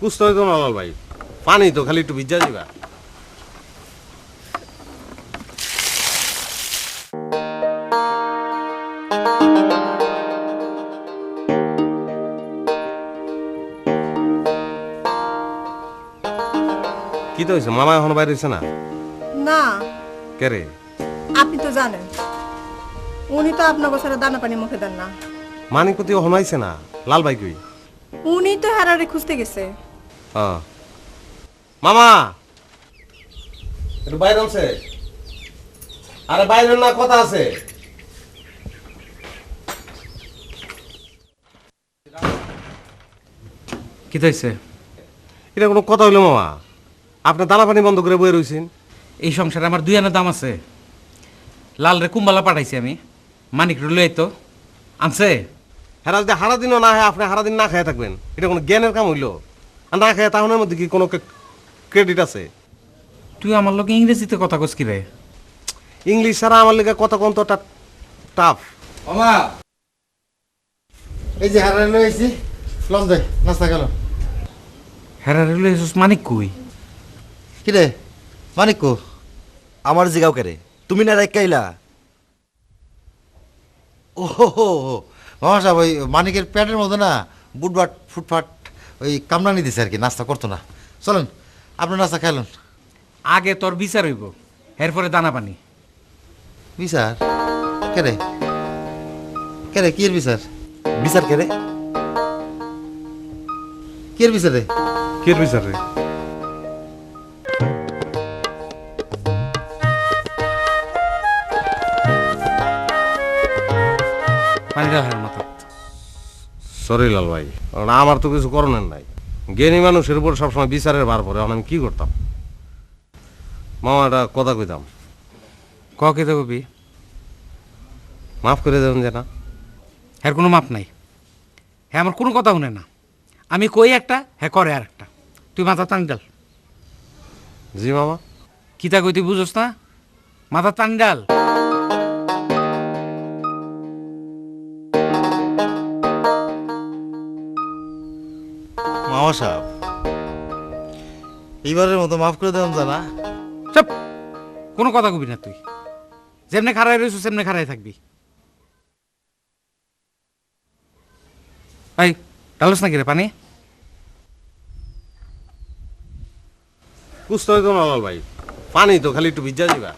কুস্ত হইতো না লাল ভাই। পানি তো খালি একটু ভিজা দিবা। কি তো হয়েছে মামা এখন বাইরে হয়েছে না? না। কে রে? আপনি তো জানেন। উনি তো আপনার গোছারে দানা পানি মুখে দেন না। মানিক প্রতি এখন না? লাল ভাই কই? উনি তো হেরারে খুঁজতে গেছে। ও মামা! একটু বাইরে আছে আরে বাইরে না কথা আছে। কি হয়েছে এটা কোনো কথা হইল মামা। আপনার দানা পানি বন্ধ করে বয়ে রয়েছেন এই সংসারে আমার দুই আনা দাম আছে। লাল রে কুম্বালা পাঠাইছি আমি। মানিক রে লই তো আনছে? হেরা যদি হারা দিনও না হয় আপনি হারা দিন না খেয়ে থাকবেন। এটা কোনো জ্ঞানের কাম হইল। আর না খেয়ে তাহলে মধ্যে কি কোনো ক্রেডিট আছে? তুই আমার লোক ইংরেজিতে কথা কস কি রে? ইংলিশ ছাড়া আমার লেগে কথা কোন তো টাফ মামা এই যে হারাই লইছি লম দে নাস্তা গেল হেরা রে লই মানিক কই? কি রে? মানিক কো? আমার জিগাও কেরে তুমি না রাইকাইলা ও হো হো হো। মামা সাহেব ওই মানিকের প্যাটের মধ্যে না বুটবাট ফুটফাট ওই কামরানি দিছে আর কি নাস্তা করতো না। চলেন আপনার নাস্তা খাইলেন। আগে তোর বিচার হইব এরপরে দানা পানি। বিচার? কে রে? কে রে কি এর বিচার? বিচার কেরে কি এর বিচার রে? কে বিচার রে? পানি দাও হের মাথা। সরি লাল ভাই কারণ আমার তো কিছু করণের নাই। জ্ঞানী মানুষের উপর সবসময় বিচারের বার পরে আমি কি করতাম? মামা একটা কথা কইতাম। ক কে দেবি মাফ করে দেবেন যে না। হ্যার কোনো মাপ নাই। হ্যাঁ আমার কোনো কথা শুনে না। আমি কই একটা হ্যাঁ করে আর একটা। তুই মাথা টানি ডাল। জি মামা। কিতা কই তুই বুঝোস না? মাথা টানি মামা সাহেব। এইবারের মতো মাফ করে জানা। চপ! কোনো কথা কবি না তুই। যেমনি রয়েছিস সেমনি খারাই থাকবি। এই ডালস নাকি রে পানি? কুস্ত না ভাই। পানি তো খালি একটু ভিজা দিবা।